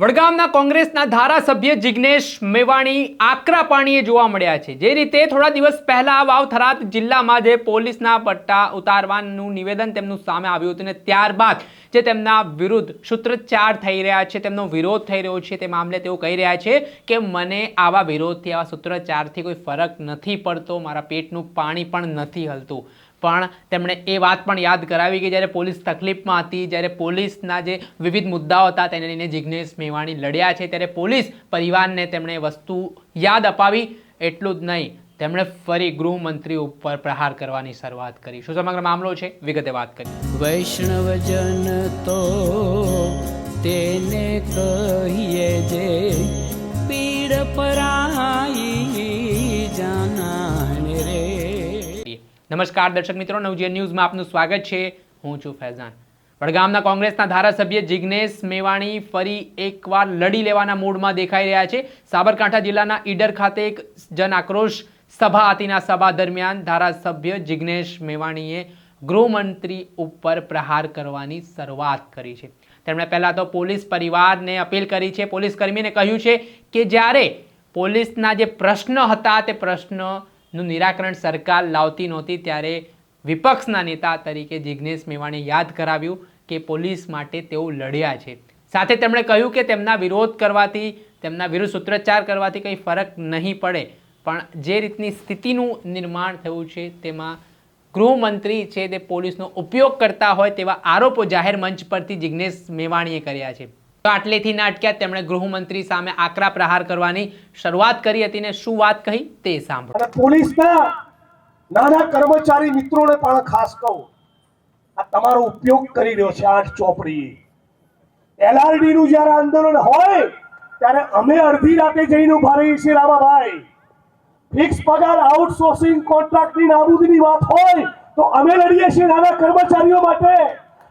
વડગામના કોંગ્રેસના ધારાસભ્ય જિગ્નેશ મેવાણી આકરા પાણીએ જોવા મળ્યા છે. જે રીતે થોડા દિવસ પહેલા વાવ થરાત જિલ્લામાં જે પોલીસના પટ્ટા ઉતારવાનું નિવેદન તેમનું સામે આવ્યું હતું અને ત્યારબાદ જે તેમના વિરુદ્ધ સૂત્રોચ્ચાર થઈ રહ્યા છે, તેમનો વિરોધ થઈ રહ્યો છે તે મામલે તેઓ કહી રહ્યા છે કે મને આવા વિરોધથી, આવા સૂત્રોચ્ચારથી કોઈ ફરક નથી પડતો, મારા પેટનું પાણી પણ નથી હલતું. પણ તેમણે એ વાત પણ યાદ કરાવી કે જ્યારે પોલીસ તકલીફમાં હતી, જ્યારે પોલીસના જે વિવિધ મુદ્દાઓ હતા તેને લઈને જિગ્નેશ મેવાણી લડ્યા છે, ત્યારે પોલીસ પરિવારને તેમણે વસ્તુ યાદ અપાવી. એટલું જ નહીં, તેમણે ફરી ગૃહમંત્રી ઉપર પ્રહાર કરવાની શરૂઆત કરી. શું સમગ્ર મામલો છે? વિગતે વાત કરી વૈષ્ણવજન તો તેને કહીએ જે, પીડ પરાઈ જાનાને રે નમસ્કાર દર્શક મિત્રો નવજીવન ન્યૂઝમાં આપનું સ્વાગત છે. હું છું ફૈઝાન. વડગામના કોંગ્રેસના ધારાસભ્ય જિગ્નેશ મેવાણી ફરી એકવાર લડી લેવાના મૂડમાં દેખાઈ રહ્યા છે. સાબરકાંઠા જિલ્લાના ઈડર ખાતે એક જન આક્રોશ સભા હતીના સભા દરમિયાન ધારાસભ્ય જિગ્નેશ મેવાણીએ ગૃહમંત્રી ઉપર પ્રહાર કરવાની શરૂઆત કરી છે. તેમણે પહેલાં તો પોલીસ પરિવારને અપીલ કરી છે. પોલીસ કર્મીને કહ્યું છે કે જ્યારે પોલીસના જે પ્રશ્ન હતા તે પ્રશ્નનું નિરાકરણ સરકાર લાવતી નહોતી ત્યારે વિપક્ષના નેતા તરીકે જિગ્નેશ મેવાણીએ યાદ કરાવ્યું કે પોલીસ માટે તેઓ લડ્યા છે. સાથે તેમણે કહ્યું કે તેમના વિરોધ કરવાથી, તેમના વિરુદ્ધ સૂત્રોચ્ચાર કરવાથી કંઈ ફરક નહીં પડે. પણ જે રીતની સ્થિતિનું નિર્માણ થયું છે, તેમાં ગૃહમંત્રી છે તે પોલીસનો ઉપયોગ કરતા હોય તેવા આરોપો જાહેર મંચ પરથી જિગ્નેશ મેવાણીએ કર્યા છે. તો આટલેથી ના અટક્યા, તેમણે ગૃહમંત્રી સામે આકરા પ્રહાર કરવાની શરૂઆત કરી હતી ને શું વાત કહી તે સાંભળો. પોલીસના નાના કર્મચારી મિત્રોને પણ ખાસ કહું, આ તમારો ઉપયોગ કરી રહ્યો છે આઠ ચોપડી એલઆરડી નું જ્યારે આંદોલન હોય, ત્યારે અમે અડધી રાતે જઈને ઊભા રહીએ છીએ રામાભાઈ. ફિક્સ પગાર આઉટસોર્સિંગ કોન્ટ્રાક્ટની નાબૂદીની વાત હોય, તો અમે લડીએ છીએ નાના કર્મચારીઓ માટે.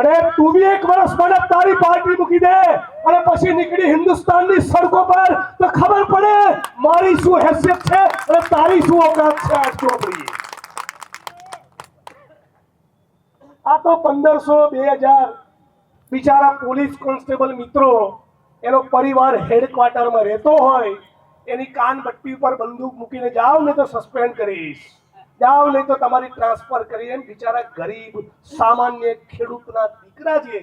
અને તું બી એક વર્ષ માટે તારી પાર્ટી મૂકી દે. અને પછી નીકળી હિન્દુસ્તાનની સડકો પર. તો ખબર પડે મારી શું હેસિયત છે અને તારી શું ઓકાત છે આ ચોપડી આ તો પંદરસો બે હજાર બિચારા પોલીસ કોન્સ્ટેબલ મિત્રો, એનો પરિવાર હેડક્વાર્ટરમાં રહેતો હોય, એની કાન બટ્ટી ઉપર બંદૂક મૂકીને જાઓ ને તો સસ્પેન્ડ કરીશ જાઓ લઈ તો તમારી ટ્રાન્સફર કરી બિચારા ગરીબ, સામાન્ય ખેડૂતના દીકરા જે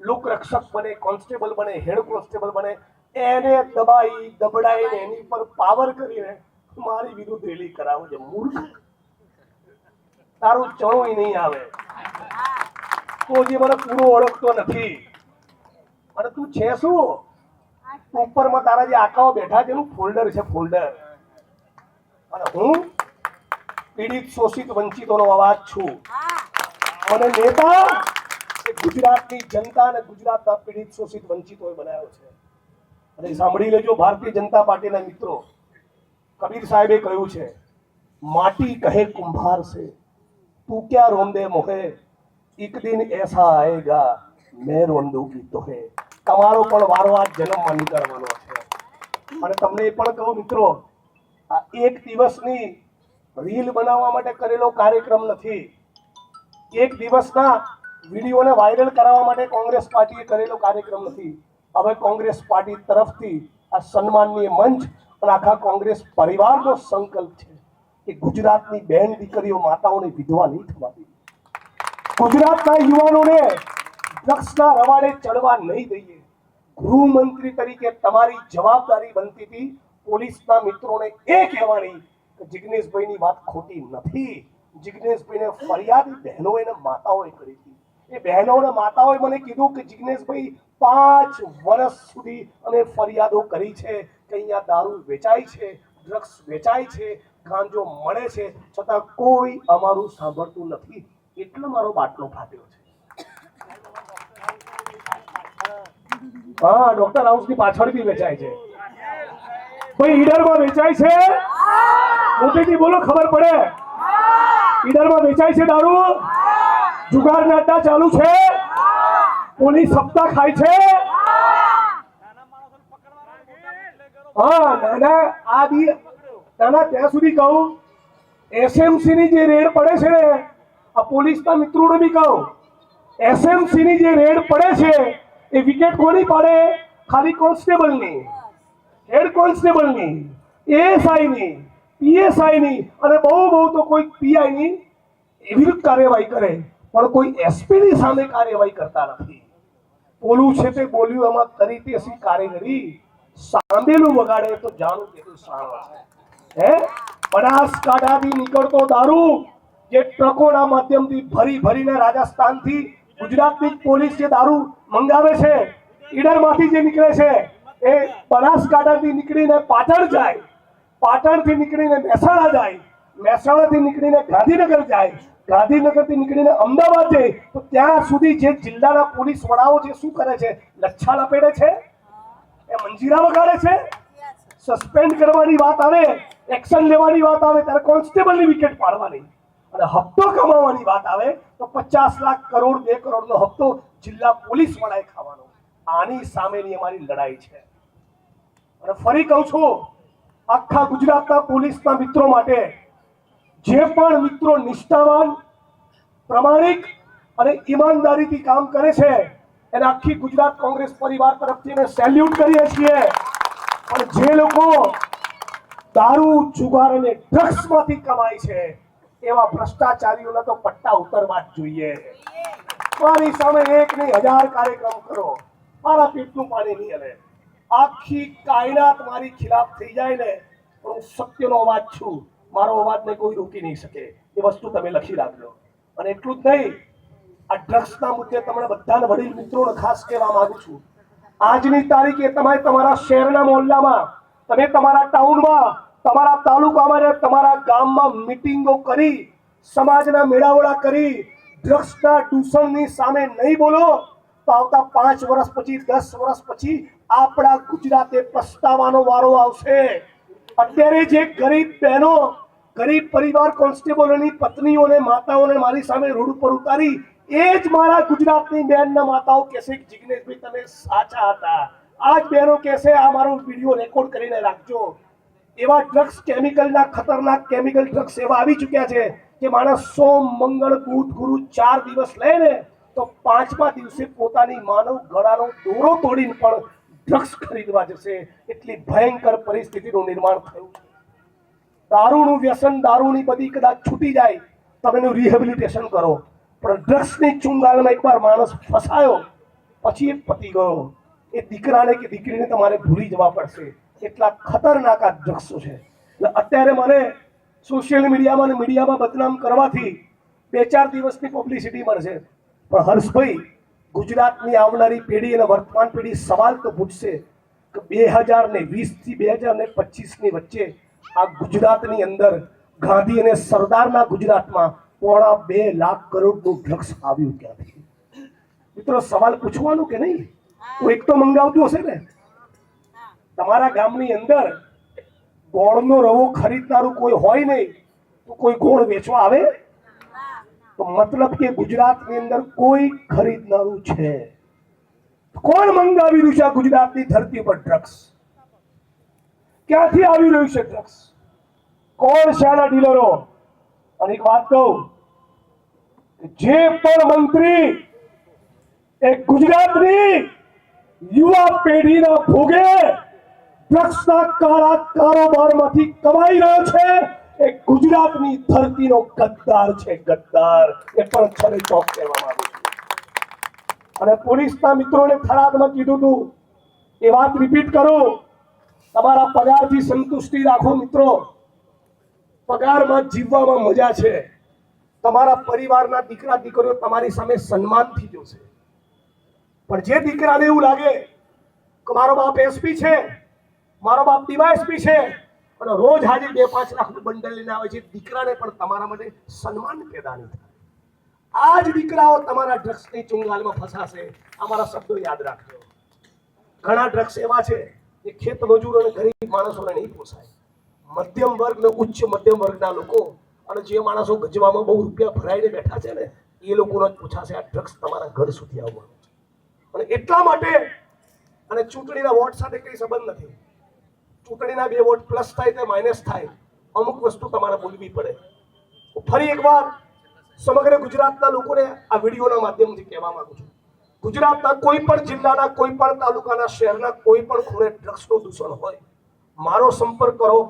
લોકરક્ષક બને, કોન્સ્ટેબલ બને, હેડ કોન્સ્ટેબલ બને, એને દબાઈ, દબડાઈને એની પર પાવર કરીને મારી વિરુદ્ધ રેલી કરાવો છે. મૂર્ખ તારું ચણોય નહીં આવે. તો હજી મને પૂરો ઓળખતો નથી. અને તું છે શું? ઉપરમાં તારા જે આકાઓ બેઠા છે એનું ફોલ્ડર છે ફોલ્ડર અને હું પીડિત શોષિત વંચિતોનો અવાજ છું. અને નેતા ગુજરાતની જનતા અને ગુજરાતના પીડિત શોષિત વંચિતોએ બનાવ્યો છે. અને સાંભળી લેજો ભારતીય જનતા પાર્ટીના મિત્રો. કબીર સાહેબે કહ્યું છે માટી કહે કુંભાર છે તું ક્યાં રોંદે મોહે? એક દિન એસા આએગા મેં રોંદુગી તોહે. તમારો પણ વારો આ જન્મમાં નીકળવાનો છે. અને તમને એ પણ કહું મિત્રો આ એક દિવસની રીલ બનાવવા માટે કરેલો કાર્યક્રમ નથી. એક દિવસના વિડીયોને વાયરલ કરાવવા માટે કોંગ્રેસ પાર્ટીએ કરેલો કાર્યક્રમ નથી. હવે કોંગ્રેસ પાર્ટી તરફથી આ સન્માનનીય મંચ અને આખા કોંગ્રેસ પરિવારનો સંકલ્પ છે કે ગુજરાતની બહેન દીકરીઓ માતાઓને વિધવા નહીં થવા ગુજરાતના યુવાનોને ડ્રગ્સના રવાડે ચડવા નહીં દઈએ. ગૃહમંત્રી તરીકે તમારી જવાબદારી બનતી હતી. પોલીસના મિત્રોને એ કહેવાની કે જિગ્નેશભાઈની વાત ખોટી નથી. જિજ્ઞેશભાઈને ફરિયાદ બહેનો અને માતાઓએ કરી હતી. એ બહેનો અને માતાઓએ મને કીધું કે જિજ્ઞેશભાઈ પાંચ વર્ષ સુધી અને ફરિયાદો કરી છે કે અહીંયા દારૂ વેચાય છે ડ્રગ્સ વેચાય છે, ગાંજો મળે છે, છતાં કોઈ અમારું સાંભળતું નથી. એટલે મારો બાટલો ફાટ્યો છે. હા ડોક્ટર હાઉસની પાછળ બી વેચાય છે. કોઈ ઈડરમાં વેચાય છે? મોટેથી બોલો, ખબર પડે? ઈડરમાં વેચાય છે દારૂ? જુગાર નાટા ચાલુ છે? પોલીસ સપ્તાહ ખાય છે? હા, નાના, આ બી, નાના, ત્યાં સુધી કહું એસએમસી ની જે રેડ પડે છે આ પોલીસના મિત્રોને બી કહું એસએમસી ની જે રેડ પડે છે, એ વિકેટ કોની પાડે? ખાલી કોન્સ્ટેબલની. હેડ કોન્સ્ટેબલની. એએસઆઈની પીએસઆઈની અને બહુ બહુ તો કોઈ પીઆઈની વિરુદ્ધ કાર્યવાહી કરે. પણ કોઈ એસપીની સામે કાર્યવાહી કરતા નથી. બોલું છે તે બોલ્યું એમાં કરી તે સી કારીગરી સાંભેલું વગાડે તો જાણું કેટલું સારું છે હે? બનાસકાંઠાથી નીકળતો દારૂ જે ટ્રકોના માધ્યમથી ભરી ભરીને રાજસ્થાનથી ગુજરાતની પોલીસ જે દારૂ મંગાવે છે, ઈડરમાંથી જે નીકળે છે, એ બનાસકાંઠાથી નીકળીને પાટણ જાય. પાટણથી નીકળીને મહેસાણા જાય, મહેસાણાથી નીકળીને ગાંધીનગર જાય, ગાંધીનગરથી નીકળીને અમદાવાદ જાય, તો ત્યાં સુધી જે જિલ્લાના પોલીસ વડાઓ જે શું કરે છે? લચ્છા લપેડે છે? એ મંજીરા વગાડે છે? સસ્પેન્ડ કરવાની વાત આવે, એક્શન લેવાની વાત આવે, ત્યારે કોન્સ્ટેબલની વિકેટ પાડવાની. અને હપ્તો કમાવાની વાત આવે, તો પચાસ લાખ કરોડ, બે કરોડનો હપ્તો જિલ્લા પોલીસ વડાએ ખાવાનો. આની સામેની અમારી લડાઈ છે. અને ફરી કહું છું આખા ગુજરાતના પોલીસના મિત્રો માટે જે પણ મિત્રો નિષ્ઠાવાન, પ્રમાણિક અને ઈમાનદારીથી કામ કરે છે, એને આખી ગુજરાત કોંગ્રેસ પરિવાર તરફથી અમે સેલ્યુટ કરીએ છીએ. પણ જે લોકો દારૂ, જુગાર અને ડ્રગ્સમાંથી કમાય છે, એવા ભ્રષ્ટાચારીઓના તો પટ્ટા ઉતરવા જ જોઈએ. મારી સામે એક નહીં, હજાર કાર્યક્રમ કરો. મારા પેટનું પાણી નહીં હલે. આખી કાયનાત મારી ખિલાફ થઈ જાય ને, પણ હું સત્યનો અવાજ છું. મારો અવાજને કોઈ રોકી નહીં શકે. એ વસ્તુ તમે લખી રાખજો. અને એટલું જ નહીં, આ ડ્રગ્સના મુદ્દે તમને બધાને વડીલ મિત્રોને ખાસ કહેવા માંગુ છું. આજની તારીખે તમે તમારા શહેરના મોહલ્લામાં, તમે તમારા ટાઉનમાં તમારા તાલુકામાં ને તમારા ગામમાં મિટિંગો કરી, સમાજના મેળાવડા કરી ડ્રગ્સના દૂષણની સામે નહીં બોલો, તો આવતા પાંચ વર્ષ પછી, દસ વર્ષ પછી આપણા ગુજરાતે પસ્તાવાનો વારો આવશે. અત્યારે જે ગરીબ બહેનો, ગરીબ પરિવાર કોન્સ્ટેબલોની પત્નીઓને, માતાઓને મારી સામે રોડ ઉપર ઉતારી, એ જ મારા ગુજરાતની બહેનના માતાઓ કહેશે કે, જિગ્નેશભાઈ, તમે સાચા હતા. આ જ બહેનો કહેશે, આ મારો વીડિયો રેકોર્ડ કરીને રાખજો. એવા ડ્રગ્સ કેમિકલના, ખતરનાક કેમિકલ ડ્રગ્સ એવા આવી ચૂક્યા છે કે, માણસ સોમ, મંગળ, બુધ, ગુરુ ચાર દિવસ લે ને, તો પાંચમા દિવસે પોતાની માનવ ગળાનો દોરો તોડીને પણ ડ્રગ્સ ખરીદવા જશે. એટલી ભયંકર પરિસ્થિતિનું નિર્માણ થયું. દારૂનું વ્યસન, દારૂની બધી કદાચ છૂટી જાય. તમે એનું રિહેબિલિટેશન કરો. પણ ડ્રગ્સની ચુંગાલમાં એકવાર માણસ ફસાયો, પછી એ પતી ગયો. એ દીકરાને કે દીકરીને તમારે ભૂલી જવા પડશે. એટલા ખતરનાક આ ડ્રગ્સો છે. એટલે અત્યારે મને સોશિયલ મીડિયામાં અને મીડિયામાં બદનામ કરવાથી બે ચાર દિવસની પબ્લિસિટી મળશે. પણ હર્ષભાઈ ગુજરાતની આવનારી પેઢી અને વર્તમાન પેઢી સવાલ તો પૂછશે કે બે હજાર ને વીસથી બે હજાર ને પચીસની વચ્ચે આ ગુજરાતની અંદર ગાંધી અને સરદારના ગુજરાતમાં પોણા બે લાખ કરોડનું ડ્રગ્સ આવ્યું ક્યાંથી? મિત્રો સવાલ પૂછવાનું કે નહીં? હું. એક તો મંગાવતું હશે ને. તમારા ગામની અંદર ગોળનો રવો ખરીદનારું કોઈ હોય નહીં તો કોઈ ગોળ વેચવા આવે? મતલબ કે ગુજરાતની અંદર કોઈ ખરીદનારું છે. કોણ મંગાવી રહ્યું છે ગુજરાતની ધરતી પર ડ્રગ્સ ક્યાંથી આવી રહ્યું છે ડ્રગ્સ કોણ શાના ડીલરો અને એક વાત કહું જે પણ મંત્રી એ ગુજરાતની યુવા પેઢીના ભોગે ડ્રગ્સના કાળા કારોબારમાંથી કમાઈ રહ્યો છે. એ ગુજરાતની ધરતીનો ગદ્દાર છે, ગદ્દાર. એ પણ ખરે ચોક કહેવા આવે છે. અને પોલીસના મિત્રોને થરાદમાં કીધું હતું એ વાત રિપીટ કરો. તમારા પગારથી સંતુષ્ટિ રાખો મિત્રો. પગારમાં જીવવામાં મજા છે. તમારા પરિવારના દીકરા, દીકરીઓ તમારી સામે સન્માનથી જોશે. પણ જે દીકરાને એવું લાગે કે મારો બાપ એસપી છે, મારો બાપ ડીવાયએસપી છે અને રોજ હાજર બે પાંચ લાખનું બંડલ લઈને આવે છે. દીકરાને પણ તમારા માટે સન્માન પેદા નહીં થાય. આ જ દીકરાઓ તમારા ડ્રગ્સની ચુંગાલમાં ફસાશે. અમારા શબ્દો યાદ રાખજો. ઘણા ડ્રગ્સ એવા છે જે ખેત મજૂર અને ગરીબ માણસોને નહીં પોસાય. મધ્યમ વર્ગ ને ઉચ્ચ મધ્યમ વર્ગના લોકો અને જે માણસો ગજવામાં બહુ રૂપિયા ભરાઈને બેઠા છે ને, એ લોકોનો જ પૂછાશે આ ડ્રગ્સ તમારા ઘર સુધી આવવાનું અને એટલા માટે અને ચૂંટણીના વોટ સાથે કઈ સંબંધ નથી. ચૂંટણીના બે વોટ પ્લસ થાય કે માઇનસ થાય, અમુક વસ્તુ તમારે બોલવી પડે. ફરી એકવાર સમગ્ર ગુજરાતના લોકોને આ વિડીયોના માધ્યમથી કહેવા માંગુ છું. ગુજરાતના કોઈ પણ જિલ્લાના, કોઈ પણ તાલુકાના, શહેરના કોઈ પણ ખૂણે ડ્રગ્સનું દૂષણ હોય, મારો સંપર્ક કરો.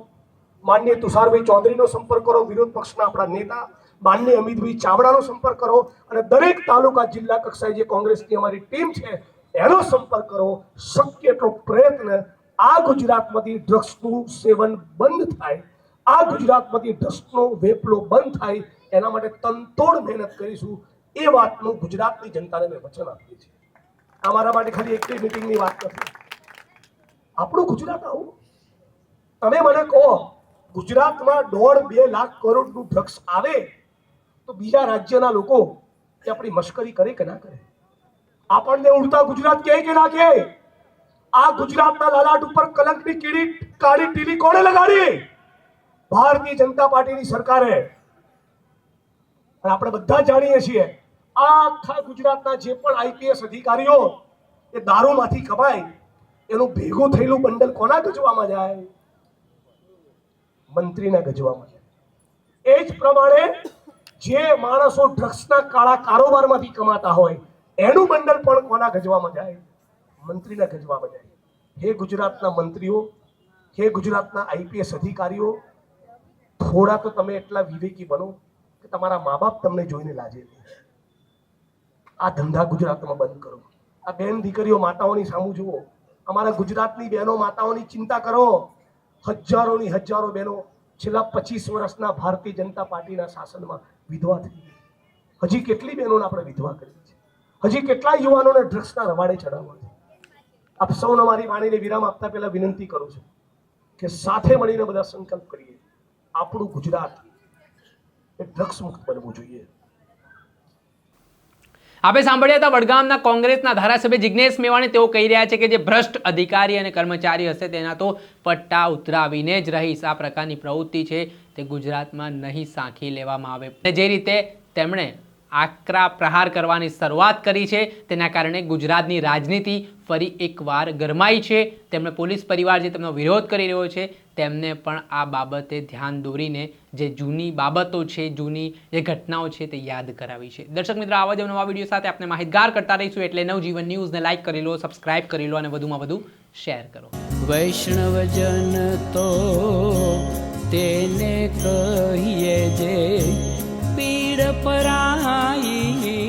માન્ય તુષારભાઈ ચૌધરીનો સંપર્ક કરો, વિરોધ પક્ષના આપણા નેતા, માન્ય અમિતભાઈ ચાવડાનો સંપર્ક કરો અને દરેક તાલુકા, જિલ્લા કક્ષાએ જે કોંગ્રેસની અમારી ટીમ છે, એનો સંપર્ક કરો. શક્ય એટલો પ્રયત્ન આ ગુજરાતમાંથી ડ્રગ્સનું સેવન બંધ થાય, આ ગુજરાતમાંથી ડ્રગ્સનો વેપલો બંધ થાય, એના માટે તનતોડ મહેનત કરીશું, એ વાતનું ગુજરાતની જનતાને મેં વચન આપ્યું છે અમારા માટે ખાલી એક મિટિંગની વાત નથી. આપણું ગુજરાત આવું. તમે મને કહો, ગુજરાતમાં દોઢ બે લાખ કરોડનું ડ્રગ્સ આવે, તો બીજા રાજ્યના લોકો એ આપણી મશ્કરી કરે કે ના કરે? આપણને ઉડતા ગુજરાત કહે કે ના કહે? આ ગુજરાતના લાલાટ ઉપર કલંકની કીડી, કાળી ટીલી કોણે લગાડી? ભારતીય જનતા પાર્ટીની સરકારે. આપણે બધા જાણીએ છીએ, આખા ગુજરાતના જે પણ આઈપીએસ અધિકારીઓ એ દારૂમાંથી કમાય, એનું ભેગું થયેલું બંડલ કોના ગજવામાં જાય? મંત્રીના ગજવામાં જાય. એ જ પ્રમાણે જે માણસો ડ્રગ્સના કાળા કારોબારમાંથી કમાતા હોય, એનું બંડલ પણ કોના ગજવામાં જાય? મંત્રીના ગજવા બજાય હે ગુજરાતના મંત્રીઓ, હે ગુજરાતના આઈપીએસ અધિકારીઓ થોડા તો તમે એટલા વિવેકી બનો કે તમારા મા બાપ તમને જોઈને લાજે આ ધંધા ગુજરાતમાં બંધ કરો. આ બેન દીકરીઓ માતાઓની સામું જુઓ. અમારા ગુજરાતની બહેનો માતાઓની ચિંતા કરો. હજારોની હજારો બહેનો છેલ્લા પચીસ વર્ષના ભારતીય જનતા પાર્ટીના શાસનમાં વિધવા થઈ ગઈ. હજી કેટલી બહેનોને આપણે વિધવા કરી છે? હજી કેટલા યુવાનોને ડ્રગ્સના રવાડે ચડાવવા આપ સૌને મારી વાણીને વિરામ આપતા પહેલા વિનંતી કરું છું કે સાથે મળીને બધા સંકલ્પ કરીએ. આપણું ગુજરાત એ ડ્રગ્સ મુક્ત બનવું જોઈએ. આપણે સાંભળ્યા હતા વડગામના કોંગ્રેસના ધારાસભ્ય જિજ્ઞેશ મેવાણી તેઓ કહી રહ્યા છે કે જે ભ્રષ્ટ અધિકારી અને કર્મચારી હશે તેના તો પટ્ટા ઉતરાવીને જ રહીશ. આ પ્રકારની પ્રવૃત્તિ છે તે ગુજરાતમાં નહીં સાંખી લેવામાં આવે. જે રીતે તેમણે આકરા પ્રહાર કરવાની શરૂઆત કરી છે. તેના કારણે ગુજરાતની રાજનીતિ ફરી એકવાર ગરમાઈ છે. તેમણે પોલીસ પરિવાર જે તેમનો વિરોધ કરી રહ્યો છે, તેમને પણ આ બાબતે ધ્યાન દોરીને જે જૂની બાબતો છે, જૂની જે ઘટનાઓ છે તે યાદ કરાવી છે. દર્શક મિત્રો, આવા જ નવા વીડિયો સાથે આપણે માહિતગાર કરતા રહીશું એટલે નવજીવન ન્યૂઝને લાઇક કરી લો, સબસ્ક્રાઇબ કરી લો અને વધુમાં વધુ શેર કરો. વૈષ્ણવજન તો તેને કહીએ જે પીડ પરાઈ